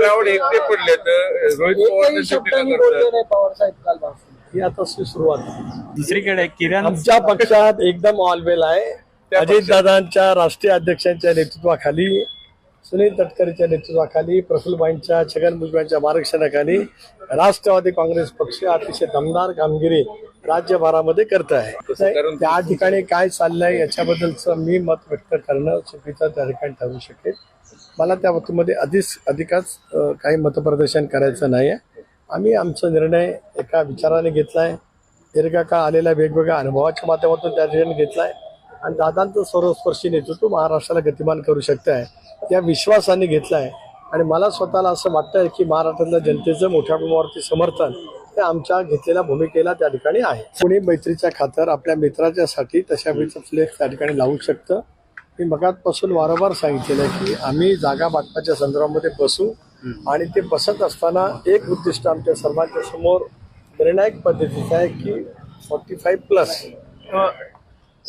पवार एकटे पडले तर रोहित पवार एकही शब्द मी बोललो नाही पवार साहेब काल भाषणात. ही आता सुरुवात. दुसरीकडे किरण आमच्या पक्षात एकदम ऑलवेल आहे. अजित दादांच्या राष्ट्रीय अध्यक्षांच्या नेतृत्वाखाली सुनील तटकरेच्या नेतृत्वाखाली प्रफुल्लबाईंच्या छगन भुजबळांच्या मार्गदर्शनाखाली राष्ट्रवादी काँग्रेस पक्ष अतिशय दमदार कामगिरी राज्यभरामध्ये करत आहे. त्या ठिकाणी काय चाललंय याच्याबद्दलचं मी मत व्यक्त करणं चुकीचं त्या ठिकाणी ठरू शकेल. मला त्या बाबतीमध्ये अधिक अधिकच काही मतप्रदर्शन करायचं नाही आहे आम्ही आमचा निर्णय एका विचाराने घेतला आहे दीर्घकाळ आलेल्या वेगवेगळ्या अनुभवाच्या माध्यमातून त्या ठिकाणी घेतला आहे आणि दादांचं सर्वस्पर्शी नेतृत्व महाराष्ट्राला गतिमान करू शकतं आहे या विश्वासाने घेतला आहे आणि मला स्वतःला असं वाटतंय की महाराष्ट्रातल्या जनतेचं मोठ्या प्रमाणावरती समर्थन हे आमच्या घेतलेल्या भूमिकेला त्या ठिकाणी आहे. कोणी मैत्रीच्या खातर आपल्या मित्राच्यासाठी तशा वेळीचं फ्लेक्स त्या ठिकाणी लावू शकतं. मी मगातपासून वारंवार सांगितलेलं आहे की आम्ही जागा वाटपाच्या संदर्भामध्ये बसू आणि ते बसत असताना एक उद्दिष्ट आमच्या सर्वांच्या समोर निर्णायक पद्धतीचं आहे की फोर्टी फाईव्ह प्लस